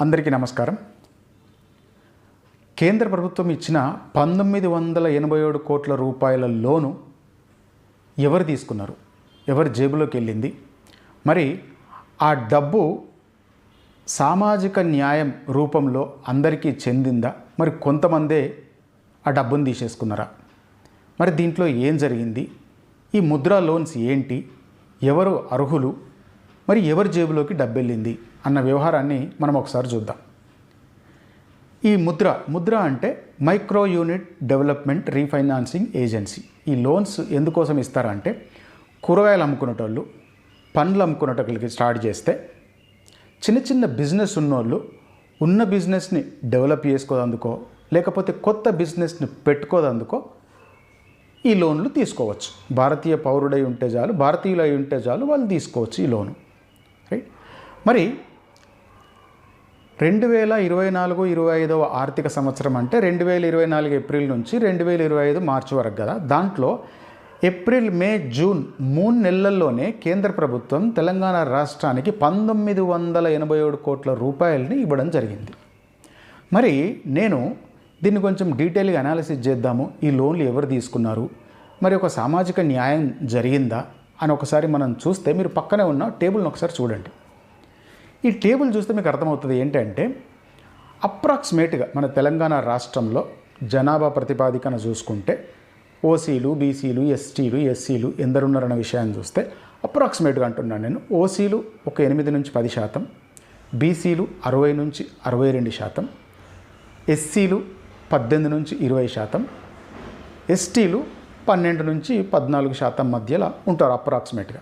అందరికీ నమస్కారం. కేంద్ర ప్రభుత్వం ఇచ్చిన పంతొమ్మిది వందల ఎనభై ఏడు కోట్ల రూపాయల లోను ఎవరు తీసుకున్నారు? ఎవరి జేబులోకి వెళ్ళింది? మరి ఆ డబ్బు సామాజిక న్యాయం రూపంలో అందరికీ చెందిందా? మరి కొంతమందే ఆ డబ్బును తీసేసుకున్నారా? మరి దీంట్లో ఏం జరిగింది? ఈ ముద్రా లోన్స్ ఏంటి? ఎవరు అర్హులు? మరి ఎవరి జేబులోకి డబ్బు వెళ్ళింది అన్న వ్యవహారాన్ని మనం ఒకసారి చూద్దాం. ఈ ముద్ర ముద్ర అంటే micro unit development refinancing agency. ఈ లోన్స్ ఎందుకోసం ఇస్తారంటే కూరగాయలు అమ్ముకునేటోళ్ళు పండ్లు అమ్ముకునేటోళ్ళకి స్టార్ట్ చేస్తే చిన్న చిన్న బిజినెస్ ఉన్నోళ్ళు ఉన్న బిజినెస్ని డెవలప్ చేసుకోదందుకో లేకపోతే కొత్త బిజినెస్ని పెట్టుకోదందుకో ఈ లోన్లు తీసుకోవచ్చు. భారతీయ పౌరుడై ఉంటే చాలు భారతీయులు అయి ఉంటే చాలు వాళ్ళు తీసుకోవచ్చు ఈ లోను. రైట్? మరి రెండు వేల ఇరవై నాలుగు ఇరవై ఐదవ ఆర్థిక సంవత్సరం అంటే రెండు వేల ఇరవై నాలుగు ఏప్రిల్ నుంచి రెండు వేల ఇరవై ఐదు మార్చి వరకు కదా. దాంట్లో ఏప్రిల్ మే జూన్ మూడు నెలల్లోనే కేంద్ర ప్రభుత్వం తెలంగాణ రాష్ట్రానికి పంతొమ్మిది వందల ఎనభై ఏడు కోట్ల రూపాయలని ఇవ్వడం జరిగింది. మరి నేను దీన్ని కొంచెం డీటెయిల్గా అనాలిసిస్ చేద్దాము. ఈ లోన్లు ఎవరు తీసుకున్నారు? మరి ఒక సామాజిక న్యాయం జరిగిందా? అని ఒకసారి మనం చూస్తే మీరు పక్కనే ఉన్న టేబుల్ని ఒకసారి చూడండి. ఈ టేబుల్ చూస్తే మీకు అర్థమవుతుంది ఏంటంటే అప్రాక్సిమేట్గా మన తెలంగాణ రాష్ట్రంలో జనాభా ప్రతిపాదికన చూసుకుంటే ఓసీలు బీసీలు ఎస్టీలు ఎస్సీలు ఎందరున్నారన్న విషయాన్ని చూస్తే అప్రాక్సిమేట్గా అంటున్నాను నేను. ఓసీలు ఒక ఎనిమిది నుంచి పది శాతం బీసీలు అరవై నుంచి అరవై రెండు శాతం ఎస్సీలు పద్దెనిమిది నుంచి ఇరవై శాతం ఎస్టీలు పన్నెండు నుంచి పద్నాలుగు శాతం మధ్యలో ఉంటారు అప్రాక్సిమేట్గా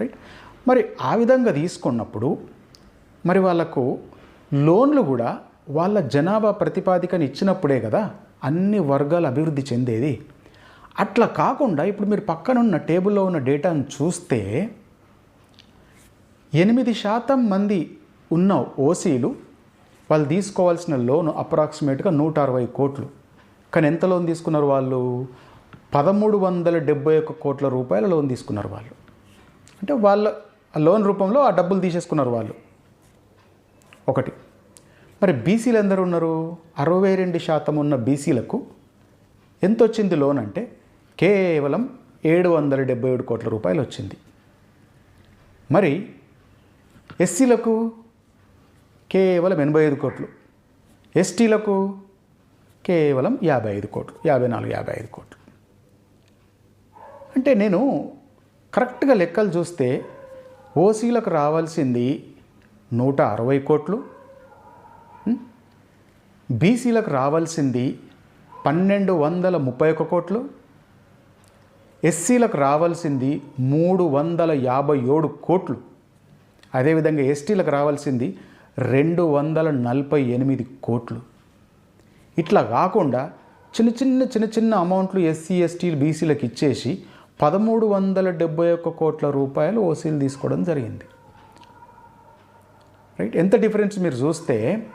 రైట్? మరి ఆ విధంగా తీసుకున్నప్పుడు మరి వాళ్ళకు లోన్లు కూడా వాళ్ళ జనాభా ప్రతిపాదికని ఇచ్చినప్పుడే కదా అన్ని వర్గాలు అభివృద్ధి చెందేది. అట్లా కాకుండా ఇప్పుడు మీరు పక్కనున్న టేబుల్లో ఉన్న డేటాను చూస్తే ఎనిమిది శాతం మంది ఉన్న ఓసీలు వాళ్ళు తీసుకోవాల్సిన లోను అప్రాక్సిమేట్గా నూట అరవై కోట్లు. కానీ ఎంత లోన్ తీసుకున్నారు వాళ్ళు? పదమూడు వందల డెబ్బై ఒక్క కోట్ల రూపాయల లోన్ తీసుకున్నారు వాళ్ళు. అంటే వాళ్ళ లోన్ రూపంలో ఆ డబ్బులు తీసేసుకున్నారు వాళ్ళు. ఒకటి. మరి బీసీలు ఎందరు ఉన్నారు? అరవై రెండు శాతం ఉన్న బీసీలకు ఎంత వచ్చింది లోన్ అంటే కేవలం ఏడు వందల డెబ్బై ఏడు కోట్ల రూపాయలు వచ్చింది. మరి ఎస్సీలకు కేవలం ఎనభై ఐదు కోట్లు. ఎస్టీలకు కేవలం యాభై ఐదు కోట్లు యాభై నాలుగు యాభై ఐదు కోట్లు. అంటే నేను కరెక్ట్గా లెక్కలు చూస్తే ఓసీలకు రావాల్సింది నూట అరవై కోట్లు. బీసీలకు రావాల్సింది పన్నెండు వందల ముప్పై ఒక్క కోట్లు. ఎస్సీలకు రావాల్సింది మూడు వందల యాభై ఏడు కోట్లు. అదేవిధంగా ఎస్టీలకు రావాల్సింది రెండు వందల నలభై ఎనిమిది కోట్లు. ఇట్లా కాకుండా చిన్న చిన్న చిన్న చిన్న అమౌంట్లు ఎస్సీ ఎస్టీలు బీసీలకు ఇచ్చేసి పదమూడు వందల డెబ్బై ఒక్క కోట్ల రూపాయలు ఓసీలు తీసుకోవడం జరిగింది. రైట్? ఎంత డిఫరెన్స్ మీరు చూస్తే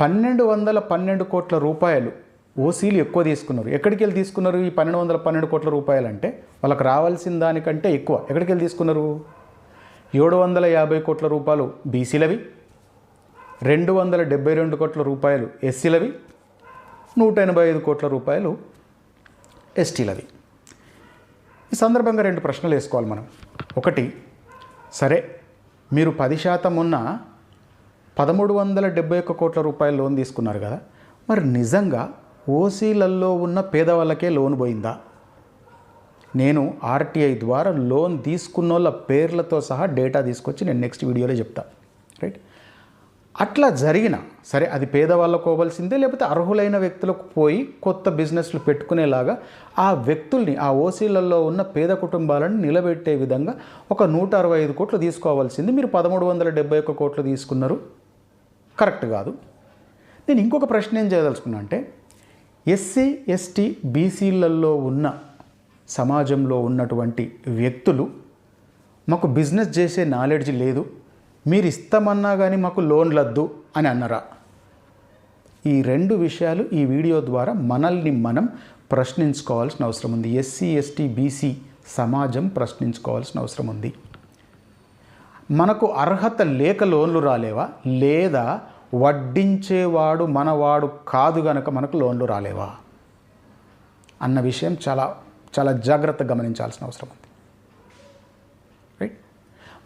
పన్నెండు వందల పన్నెండు కోట్ల రూపాయలు ఓసీలు ఎక్కువ తీసుకున్నారు. ఎక్కడికి వెళ్ళి తీసుకున్నారు ఈ పన్నెండు వందల పన్నెండు కోట్ల రూపాయలు అంటే వాళ్ళకి రావాల్సిన దానికంటే ఎక్కువ. ఎక్కడికి వెళ్ళి తీసుకున్నారు? ఏడు వందల యాభై కోట్ల రూపాయలు బీసీలవి రెండు వందల డెబ్బై రెండు కోట్ల రూపాయలు ఎస్సీలవి నూట ఎనభై ఐదు కోట్ల రూపాయలు ఎస్టీలవి. ఈ సందర్భంగా రెండు ప్రశ్నలు వేసుకోవాలి మనం. ఒకటి సరే మీరు పది శాతం ఉన్న పదమూడు వందల డెబ్బై ఒక్క కోట్ల రూపాయల లోన్ తీసుకున్నారు కదా. మరి నిజంగా ఓసీలల్లో ఉన్న పేదవాళ్ళకే లోన్ పోయిందా? నేను ఆర్టీఐ ద్వారా లోన్ తీసుకున్న వాళ్ళ పేర్లతో సహా డేటా తీసుకొచ్చి నేను నెక్స్ట్ వీడియోలో చెప్తా. రైట్? అట్లా జరిగిన సరే అది పేదవాళ్ళకు పోవలసిందే లేకపోతే అర్హులైన వ్యక్తులకు పోయి కొత్త బిజినెస్లు పెట్టుకునేలాగా ఆ వ్యక్తుల్ని ఆ ఓసీలలో ఉన్న పేద కుటుంబాలను నిలబెట్టే విధంగా ఒక నూట అరవై ఐదు కోట్లు తీసుకోవాల్సింది. మీరు పదమూడు వందల డెబ్బై ఒక్క కోట్లు తీసుకున్నారు. కరెక్ట్ కాదు. నేను ఇంకొక ప్రశ్న ఏం చేయదలుచుకున్నా అంటే ఎస్సీ ఎస్టీ బీసీలలో ఉన్న సమాజంలో ఉన్నటువంటి వ్యక్తులు మాకు బిజినెస్ చేసే నాలెడ్జ్ లేదు మీరు ఇస్తామన్నా కానీ మాకు లోన్ లద్దు అని అన్నరా? ఈ రెండు విషయాలు ఈ వీడియో ద్వారా మనల్ని మనం ప్రశ్నించుకోవాల్సిన అవసరం ఉంది. ఎస్సీ ఎస్టీ బీసీ సమాజం ప్రశ్నించుకోవాల్సిన అవసరం ఉంది. మనకు అర్హత లేక లోన్లు రాలేవా? లేదా వడ్డించేవాడు మనవాడు కాదు గనక మనకు లోన్లు రాలేవా? అన్న విషయం చాలా చాలా జాగ్రత్తగా గమనించాల్సిన అవసరం ఉంది. రైట్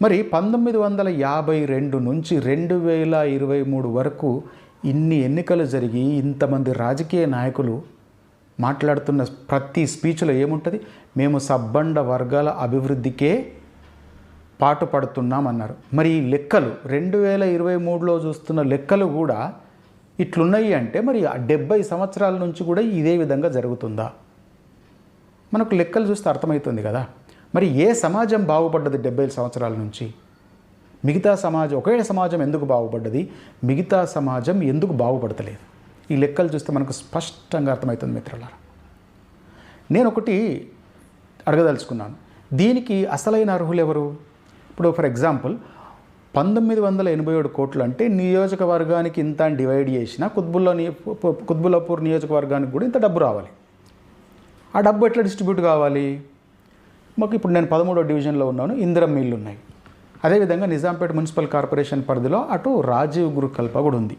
మరి పంతొమ్మిది వందల యాభై రెండు నుంచి రెండు వేల ఇరవై మూడు వరకు ఇన్ని ఎన్నికలు జరిగి ఇంతమంది రాజకీయ నాయకులు మాట్లాడుతున్న ప్రతి స్పీచ్లో ఏముంటుంది? మేము సబ్బండ వర్గాల అభివృద్ధికే పాటుపడుతున్నామన్నారు మరి ఈ లెక్కలు రెండు వేల ఇరవై మూడులో చూస్తున్న లెక్కలు కూడా ఇట్లున్నాయి అంటే మరి డెబ్బై సంవత్సరాల నుంచి కూడా ఇదే విధంగా జరుగుతుందా? మనకు లెక్కలు చూస్తే అర్థమవుతుంది కదా. మరి ఏ సమాజం బాగుపడ్డది డెబ్బై సంవత్సరాల నుంచి? మిగతా సమాజం ఒకే సమాజం ఎందుకు బాగుపడ్డది? మిగతా సమాజం ఎందుకు బాగుపడతలేదు? ఈ లెక్కలు చూస్తే మనకు స్పష్టంగా అర్థమవుతుంది మిత్రులారా. నేను ఒకటి అడగదలుచుకున్నాను. దీనికి అసలైన అర్హులు ఎవరు? ఇప్పుడు ఫర్ ఎగ్జాంపుల్ పంతొమ్మిది వందల ఎనభై ఏడు కోట్లు అంటే నియోజకవర్గానికి ఇంత డివైడ్ చేసిన కుత్బుల్లో కుత్బుల్లాపూర్ నియోజకవర్గానికి కూడా ఇంత డబ్బు రావాలి. ఆ డబ్బు ఎట్లా డిస్ట్రిబ్యూట్ కావాలి? మాకు ఇప్పుడు నేను పదమూడో డివిజన్లో ఉన్నాను ఇందిరం మిల్లు ఉన్నాయి అదేవిధంగా నిజాంపేట మున్సిపల్ కార్పొరేషన్ పరిధిలో అటు రాజీవ్ గురుకల్ప కూడా ఉంది.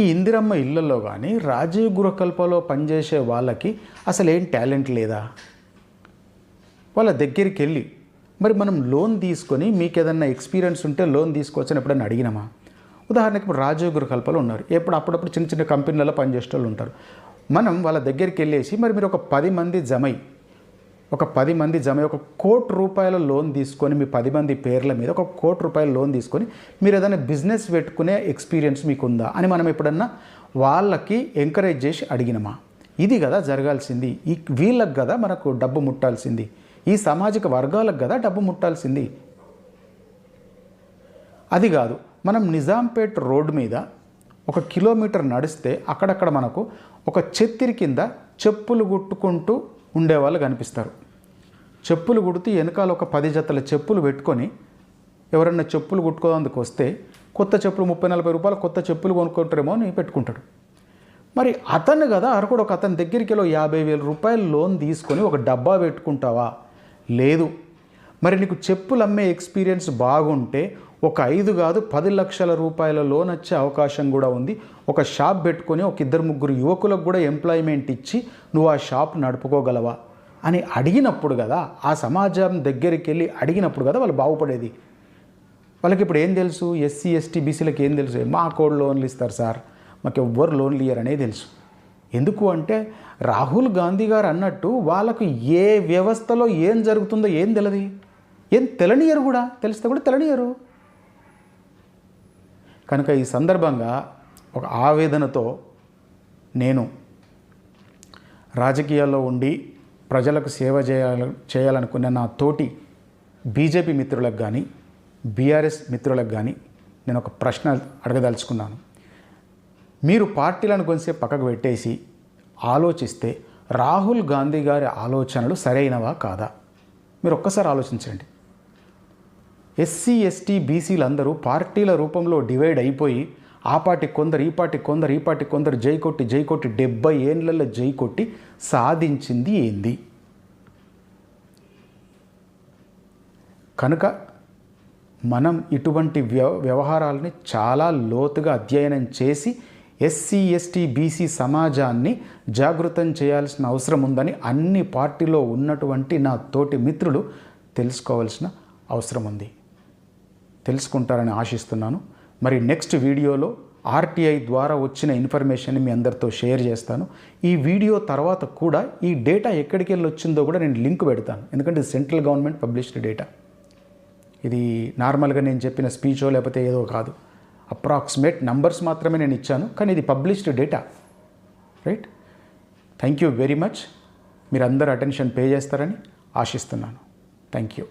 ఈ ఇందిరమ్మ ఇళ్ళలో కానీ రాజీవ్ గురుకల్పలో పనిచేసే వాళ్ళకి అసలు ఏం టాలెంట్ లేదా? వాళ్ళ దగ్గరికి వెళ్ళి మరి మనం లోన్ తీసుకొని మీకు ఏదన్నా ఎక్స్పీరియన్స్ ఉంటే లోన్ తీసుకోవచ్చని ఎప్పుడైనా అడిగినామా? ఉదాహరణకి ఇప్పుడు రాజీవ్ గృహకల్పలు ఉన్నారు. ఎప్పుడు అప్పుడప్పుడు చిన్న చిన్న కంపెనీలలో పనిచేసే వాళ్ళు ఉంటారు. మనం వాళ్ళ దగ్గరికి వెళ్ళేసి మరి మీరు ఒక పది మంది జమై ఒక పది మంది జమ ఒక కోటి రూపాయల లోన్ తీసుకొని మీ పది మంది పేర్ల మీద ఒక కోటి రూపాయల లోన్ తీసుకొని మీరు ఏదైనా బిజినెస్ పెట్టుకునే ఎక్స్పీరియన్స్ మీకు ఉందా అని మనం ఎప్పుడన్నా వాళ్ళకి ఎంకరేజ్ చేసి అడిగినమా? ఇది కదా జరగాల్సింది. ఈ వీళ్ళకి కదా మనకు డబ్బు ముట్టాల్సింది. ఈ సామాజిక వర్గాలకు కదా డబ్బు ముట్టాల్సింది? అది కాదు మనం నిజాంపేట్ రోడ్డు మీద ఒక కిలోమీటర్ నడిస్తే అక్కడక్కడ మనకు ఒక చెత్తిరి కింద చెప్పులు గుట్టుకుంటూ ఉండేవాళ్ళు కనిపిస్తారు. చెప్పులు కుడితే వెనకాల ఒక పది జతల చెప్పులు పెట్టుకొని ఎవరన్నా చెప్పులు కుట్టుకోవడానికి వస్తే కొత్త చెప్పులు ముప్పై నలభై రూపాయలు కొత్త చెప్పులు కొనుక్కుంటారేమో అని పెట్టుకుంటాడు. మరి అతను కదా అరకుడు ఒక అతని దగ్గరికి యాభై వేల రూపాయలు లోన్ తీసుకొని ఒక డబ్బా పెట్టుకుంటావా? లేదు. మరి నీకు చెప్పులు అమ్మే ఎక్స్పీరియన్స్ బాగుంటే ఒక ఐదు కాదు పది లక్షల రూపాయల లోన్ వచ్చే అవకాశం కూడా ఉంది. ఒక షాప్ పెట్టుకొని ఒక ఇద్దరు ముగ్గురు యువకులకు కూడా ఎంప్లాయ్మెంట్ ఇచ్చి నువ్వు ఆ షాప్ నడుపుకోగలవా? అని అడిగినప్పుడు కదా ఆ సమాజం దగ్గరికి వెళ్ళి అడిగినప్పుడు కదా వాళ్ళు బాగుపడేది. వాళ్ళకి ఇప్పుడు ఏం తెలుసు? ఎస్సీ ఎస్టీ బీసీలకు ఏం తెలుసు? మా కోడ్ లోన్లు ఇస్తారు సార్. మాకు ఎవ్వరు లోన్లు ఇయ్యరు అనేది తెలుసు. ఎందుకు అంటే రాహుల్ గాంధీ గారు అన్నట్టు వాళ్ళకు ఏ వ్యవస్థలో ఏం జరుగుతుందో ఏం తెలది? ఏం తెలనియరు కూడా? తెలిస్తే కూడా తెలనియరు కనుక ఈ సందర్భంగా ఒక ఆవేదనతో నేను రాజకీయాల్లో ఉండి ప్రజలకు సేవ చేయాల చేయాలనుకున్న నా తోటి బీజేపీ మిత్రులకు కానీ బీఆర్ఎస్ మిత్రులకు కానీ నేను ఒక ప్రశ్న అడగదలుచుకున్నాను. మీరు పార్టీలను కొంచెంసేపు పక్కకు పెట్టేసి ఆలోచిస్తే రాహుల్ గాంధీ గారి ఆలోచనలు సరైనవా కాదా? మీరు ఒక్కసారి ఆలోచించండి. ఎస్సీ ఎస్టీ బీసీలందరూ పార్టీల రూపంలో డివైడ్ అయిపోయి ఆ పార్టీ కొందరు ఈ పార్టీ కొందరు ఈ పార్టీ కొందరు జై కొట్టి జై కొట్టి డెబ్బై ఏళ్ళల్లో జై కొట్టి సాధించింది ఏంది? కనుక మనం ఇటువంటి వ్యవ వ్యవహారాలని చాలా లోతుగా అధ్యయనం చేసి ఎస్సీ ఎస్టీ బీసీ సమాజాన్ని జాగృతం చేయాల్సిన అవసరం ఉందని అన్ని పార్టీలో ఉన్నటువంటి నా తోటి మిత్రులు తెలుసుకోవాల్సిన అవసరం ఉంది. తెలుసుకుంటారని ఆశిస్తున్నాను. మరి నెక్స్ట్ వీడియోలో ఆర్టీఐ ద్వారా వచ్చిన ఇన్ఫర్మేషన్ని మీ అందరితో షేర్ చేస్తాను. ఈ వీడియో తర్వాత కూడా ఈ డేటా ఎక్కడికి వెళ్ళి వచ్చిందో కూడా నేను లింక్ పెడతాను. ఎందుకంటే ఇది సెంట్రల్ గవర్నమెంట్ పబ్లిష్డ్ డేటా. ఇది నార్మల్గా నేను చెప్పిన స్పీచో లేకపోతే ఏదో కాదు. అప్రాక్సిమేట్ నంబర్స్ మాత్రమే నేను ఇచ్చాను కానీ ఇది published data right? Thank you very much. మీరు అందరు అటెన్షన్ పే చేస్తారని ఆశిస్తున్నాను. Thank you.